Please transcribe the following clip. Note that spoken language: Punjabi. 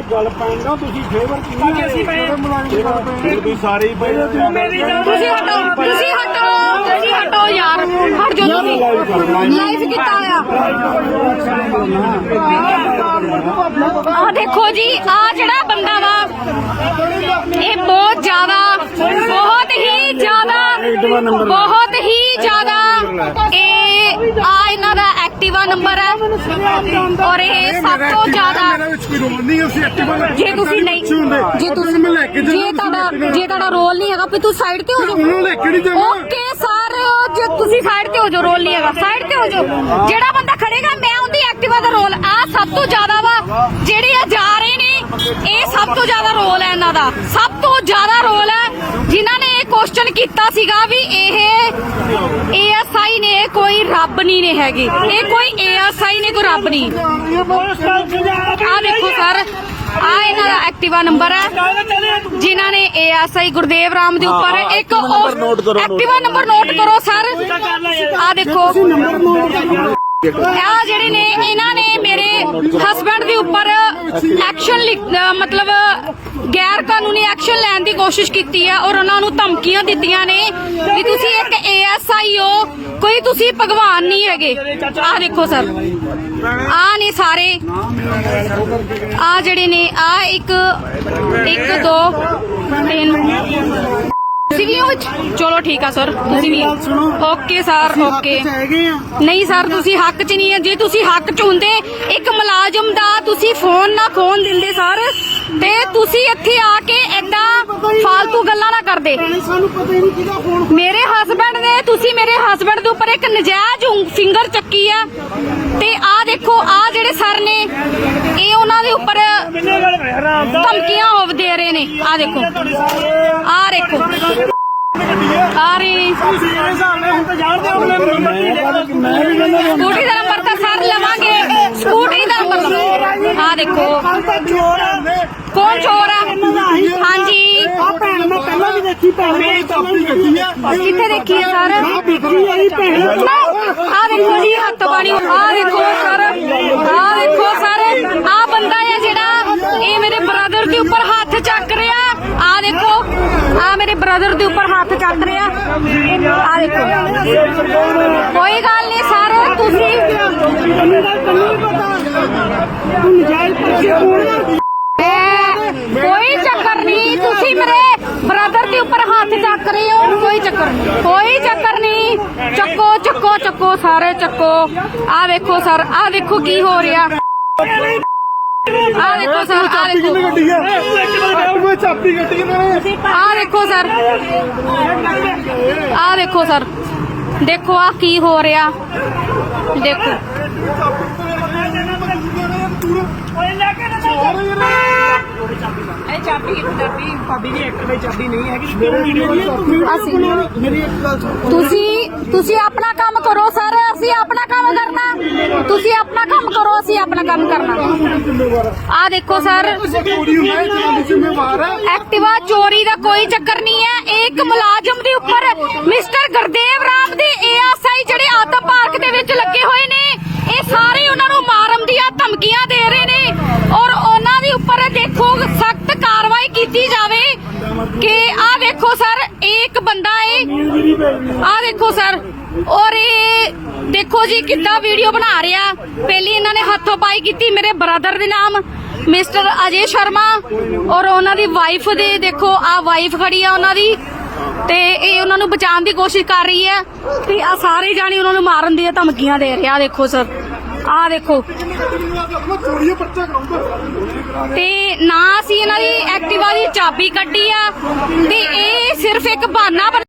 ਦੇ ਗੱਲ ਪੈਂਦਾ ਤੁਸੀਂ ਫੇਵਰ ਕੀ ਨਹੀਂ ਅਸੀਂ ਪਏ? ਤੁਸੀਂ ਸਾਰੇ ਹੀ ਪਏ ਤੁਸੀਂ ਹਟੋ ਤੁਸੀਂ ਹਟੋ ਤੁਸੀਂ ਹਟੋ ਯਾਰ ਹਟ ਜਾਓ ਤੁਸੀਂ। ਲਾਈਵ ਕੀਤਾ ਆ ਆ ਦੇਖੋ ਜੀ ਆ ਜਿਹੜਾ ਬੰਦਾ ਵਾ ਇਹ ਬਹੁਤ ਜ਼ਿਆਦਾ ਬਹੁਤ ਹੀ ਜ਼ਿਆਦਾ ਬਹੁਤ ਹੀ ਜ਼ਿਆਦਾ ਇਹ ਆ ਇਹਨਾਂ ਦਾ ਐਕਟਿਵਾ ਨੰਬਰ ਹੈ। ਔਰ ਇਹ ਸਭ ਤੋਂ ਜ਼ਿਆਦਾ ਮੇਰੇ ਵਿੱਚ ਕੋਈ ਰੋਲ ਨਹੀਂ ਅਸੀਂ ਐਕਟਿਵਾ ਲੈ ਜੇ ਤੁਸੀਂ ਨਹੀਂ ਜੇ ਤੁਸੀਂ ਮੈਂ ਲੈ ਕੇ ਜੇ ਤੁਹਾਡਾ ਜੇ ਤੁਹਾਡਾ ਰੋਲ ਨਹੀਂ ਹੈਗਾ ਵੀ ਤੂੰ ਸਾਈਡ ਤੇ ਹੋ ਜਾਓ। ਉਹਨੂੰ ਲੈ ਕੇ ਨਹੀਂ ਜਾਣਾ। ਓਕੇ ਸਰ ਜੇ ਤੁਸੀਂ ਸਾਈਡ ਤੇ ਹੋ ਜਾਓ ਰੋਲ ਨਹੀਂ ਹੈਗਾ। ਸਾਈਡ ਤੇ ਹੋ ਜਾਓ। ਜਿਹੜਾ ਬੰਦਾ ਖੜੇਗਾ ਮੈਂ ਉਹਦੀ ਐਕਟਿਵਾ ਦਾ ਰੋਲ ਆ ਸਭ ਤੋਂ ਜ਼ਿਆਦਾ ਵਾ ਜਿਹੜੇ ਆ ਜਾ ਰਹੇ ਨੇ ਇਹ ਸਭ ਤੋਂ ਜ਼ਿਆਦਾ ਰੋਲ ਹੈ ਇਹਨਾਂ ਦਾ। ਸਭ ਤੋਂ ਜ਼ਿਆਦਾ ਰੋਲ ਹੈ ਜਿਨ੍ਹਾਂ ਕੁਐਸਚਨ ਕੀਤਾ ਸੀਗਾ ਵੀ ਇਹ ਏਐਸਆਈ ਨੇ ਕੋਈ ਰੱਬ ਨਹੀਂ ਨੇ ਹੈਗੇ। ਇਹ ਕੋਈ ਏਐਸਆਈ ਨੇ ਕੋਈ ਰੱਬ ਨਹੀਂ ਆ ਦੇਖੋ ਸਰ ਆ ਇਹਨਾਂ ਦਾ ਐਕਟਿਵਾ ਨੰਬਰ ਹੈ। ਜਿਨ੍ਹਾਂ ਨੇ ਏਐਸਆਈ ਗੁਰਦੇਵ ਰਾਮ ਦੇ ਉੱਪਰ ਇੱਕ ਐਕਟਿਵਾ ਨੰਬਰ ਨੋਟ ਕਰੋ ਸਰ। ਆ ਦੇਖੋ। ਆ ਜਿਹੜੇ ਨੇ ਇਹਨਾਂ ਨੇ ਮੇਰੇ ਹਸਬੰਡ ਦੇ ਉੱਪਰ ਐਕਸ਼ਨ ਮਤਲਬ ਗੈਰ ਕਾਨੂੰਨੀ ਐਕਸ਼ਨ ਲੈਣ ਦੀ ਕੋਸ਼ਿਸ਼ ਕੀਤੀ ਹੈ ਔਰ ਉਹਨਾਂ ਨੂੰ ਧਮਕੀਆਂ ਦਿੱਤੀਆਂ ਨੇ ਵੀ ਤੁਸੀਂ ਇੱਕ ਏਐਸਆਈ ਹੋ ਕੋਈ ਤੁਸੀਂ ਭਗਵਾਨ ਨਹੀਂ ਹੈਗੇ। ਆ ਦੇਖੋ ਸਰ। ਆ ਨੇ ਸਾਰੇ। ਆ ਜਿਹੜੇ ਨੇ ਆ ਇੱਕ ਇੱਕ ਦੋ ਤਿੰਨ। ਤੁਸੀਂ ਵੀ ਚਲੋ ਠੀਕ ਆ ਸਰ ਤੁਸੀਂ ਵੀ। Okay sir okay. ਨਹੀਂ ਸਰ ਤੁਸੀਂ ਹੱਕ 'ਚ ਨਹੀਂ ਹੈ। ਜੇ ਤੁਸੀਂ ਹੱਕ 'ਚ ਹੁੰਦੇ ਇੱਕ ਮੁਲਾਜ਼ਮ ਦਾ ਤੁਸੀਂ ਫੋਨ ਨਾ ਖੋਣ ਦਿੰਦੇ ਸਰ। ਤੁਸੀਂ ਇੱਥੇ ਆ ਕੇ ਏਦਾਂ ਫालतू ਗੱਲਾਂ ਨਾ ਕਰਦੇ। ਸਾਨੂੰ ਪਤਾ ਹੀ ਨਹੀਂ ਕਿਹਦਾ ਫੋਨ ਮੇਰੇ ਹਸਬੰਡ ਨੇ ਤੁਸੀਂ ਮੇਰੇ ਹਸਬੰਡ ਦੇ ਉੱਪਰ ਇੱਕ ਨਜਾਇਜ਼ ਫਿੰਗਰ ਚੱਕੀ ਆ। ਤੇ ਆ ਦੇਖੋ ਆ ਜਿਹੜੇ ਸਰ ਨੇ ਇਹ ਉਹਨਾਂ ਦੇ ਉੱਪਰ ਧਮਕੀਆਂ ਹੋਵ ਦੇ ਰਹੇ ਨੇ। ਆ ਦੇਖੋ। ਆ ਦੇਖੋ। ਆ ਰਹੇ ਹਿਸਾਬ ਨਾਲ ਹੁਣ ਤਾਂ ਜਾਣਦੇ ਹੋ ਨੂੰ ਨੰਬਰ ਕੀ ਦੇਗਾ ਮੈਂ ਵੀ ਕਹਿੰਦਾ ਸਕੂਟੀ ਦਾ ਨੰਬਰ ਤਾਂ ਸਰ ਲਵਾਂਗੇ। ਸਕੂਟੀ ਦਾ ਨੰਬਰ। ਆ ਦੇਖੋ। ਕੌਣ ਚੋਰ ਆ? ਹਾਂਜੀ। ਆ। ਭੈਣ ਮੈਂ ਪਹਿਲਾਂ ਵੀ ਦੇਖੀ ਭੈਣ ਮੈਂ ਚਾਬੀ ਕੱਢੀ ਆ? ਕਿੱਥੇ ਦੇਖੀ ਹੈ ਸਰ? ਆ ਦੇਖੀ ਆ ਇਹ ਭੈਣ। ਆ ਦੇਖੋ ਜੀ ਹੱਥ ਪਾਣੀ। ਆ ਦੇਖੋ ਸਰ। ਆ ਦੇਖੋ ਸਰ। ਆ ਬੰਦਾ ਹੈ ਜਿਹੜਾ ਇਹ ਮੇਰੇ ਬ੍ਰਦਰ ਦੇ ਉੱਪਰ ਹੱਥ ਚੱਕ ਰਿਹਾ। ਆ ਦੇਖੋ। ਆ ਮੇਰੇ ਬ੍ਰਦਰ ਦੇ ਉੱਪਰ ਹੱਥ ਚੱਕ ਰਿਹਾ। ਆ ਦੇਖੋ। ਕੋਈ ਗੱਲ ਨਹੀਂ ਸਰ ਤੁਸੀਂ ਤੈਨੂੰ ਤਾਂ ਤੈਨੂੰ ਵੀ ਪਤਾ। ਤੂੰ ਨਜਾਇਜ਼ ਪਰਚੇ ਕੋਣ ਐ, ਕੋਈ ਚੱਕਰ ਨਹੀਂ ਤੁਸੀਂ ਮੇਰੇ ਬ੍ਰਦਰ ਦੇ ਉੱਪਰ ਹੱਥ ਚੱਕ ਰਹੇ ਹੋ ਕੋਈ ਚੱਕਰ ਨਹੀਂ। ਕੋਈ ਚੱਕਰ ਨਹੀਂ। ਚੱਕੋ ਚੱਕੋ ਚੱਕੋ ਸਾਰੇ ਚੱਕੋ। ਆ ਵੇਖੋ ਸਰ ਆ ਦੇਖੋ ਕੀ ਹੋ ਰਿਹਾ। ਆ ਦੇਖੋ ਸਰ ਆ ਦੇਖੋ ਗੱਡੀ ਆ? ਐਕਟਿਵਾ ਚਾਬੀ ਗੱਡੀ ਨੇ ਆ ਦੇਖੋ ਸਰ। ਆ ਦੇਖੋ ਸਰ। ਦੇਖੋ ਆ ਕੀ ਹੋ ਰਿਹਾ। ਦੇਖੋ। ਇਹ ਚਾਬੀ ਕਿੱਥੇ ਚਾਬੀ ਭਾਬੀ ਜੀ ਇੱਕ ਦੀ ਚਾਬੀ ਨਹੀਂ ਹੈਗੀ ਅਸੀਂ ਮੇਰੀ ਇੱਕ ਗੱਲ ਸੁਣ। ਤੁਸੀਂ ਤੁਸੀਂ ਆਪਣਾ ਕੰਮ ਕਰੋ ਸਰ ਅਸੀਂ ਆਪਣਾ ਕੰਮ ਕਰਨਾ। ਤੁਸੀਂ ਆਪਣਾ ਕੰਮ ਕਰੋ ਅਸੀਂ ਆਪਣਾ ਕੰਮ ਕਰਨਾ। ਆ ਦੇਖੋ ਸਰ। ਐਕਟਿਵਾ ਚੋਰੀ ਦਾ ਕੋਈ ਚੱਕਰ ਨਹੀਂ ਹੈ। ਇਹ ਇੱਕ ਮੁਲਾਜ਼ਮ ਦੇ ਉੱਪਰ ਮਿਸਟਰ ਗੁਰਦੇਵ ਰਾਮ ਦੇ ਏਐਸਆਈ ਜਿਹੜੇ ਆਤਮ ਪਾਰਕ ਦੇ ਵਿੱਚ ਲੱਗੇ ਹੋਏ ਨੇ ਇਹ ਸਾਰੇ ਉਹਨਾਂ ਨੂੰ ਮਾਰਨ ਦੀਆਂ ਧਮਕੀਆਂ ਦੇ ਰਹੇ ਨੇ ਔਰ ਉਹਨਾਂ ਦੇ ਉੱਪਰ ਦੇਖੋ ਸਖਤ ਕਾਰਵਾਈ ਕੀਤੀ ਜਾਵੇ ਕਿ ਆ ਦੇਖੋ ਸਰ, ਇੱਕ ਬੰਦਾ ਏ। ਆ ਦੇਖੋ ਸਰ, ਔਰ ਇਹ ਦੇਖੋ ਜੀ ਕਿੱਦਾਂ ਵੀਡੀਓ ਬਣਾ ਰਿਹਾ। ਪਹਿਲੀ ਇਹਨਾਂ ਨੇ ਹੱਥੋਂ ਪਾਈ ਕੀਤੀ ਮੇਰੇ ਬ੍ਰਦਰ ਦੇ ਨਾਮ ਮਿਸਟਰ ਅਜੇ ਸ਼ਰਮਾ, ਔਰ ਉਹਨਾਂ ਦੀ ਵਾਈਫ ਦੇ ਦੇਖੋ, ਆ ਵਾਈਫ ਖੜੀ ਆ ਉਹਨਾਂ ਦੀ। ਤੇ ਇਹ ਉਹਨਾਂ ਨੂੰ ਬਚਾਉਣ ਦੀ ਕੋਸ਼ਿਸ਼ ਕਰ ਰਹੀ ਹੈ। ਤੇ ਆ ਸਾਰੇ ਜਾਣੇ ਉਹਨਾਂ ਨੂੰ ਮਾਰਨ ਦੀਆਂ ਧਮਕੀਆਂ ਦੇ ਰਿਹਾ ਦੇਖੋ ਸਰ। ਆ ਦੇਖੋ ਤੇ ਨਾ ਅਸੀਂ ਇਹਨਾਂ ਦੀ ਐਕਟਿਵਾ ਦੀ ਚਾਬੀ ਕੱਢੀ ਆ, ਤੇ ਇਹ ਸਿਰਫ ਇੱਕ ਬਹਾਨਾ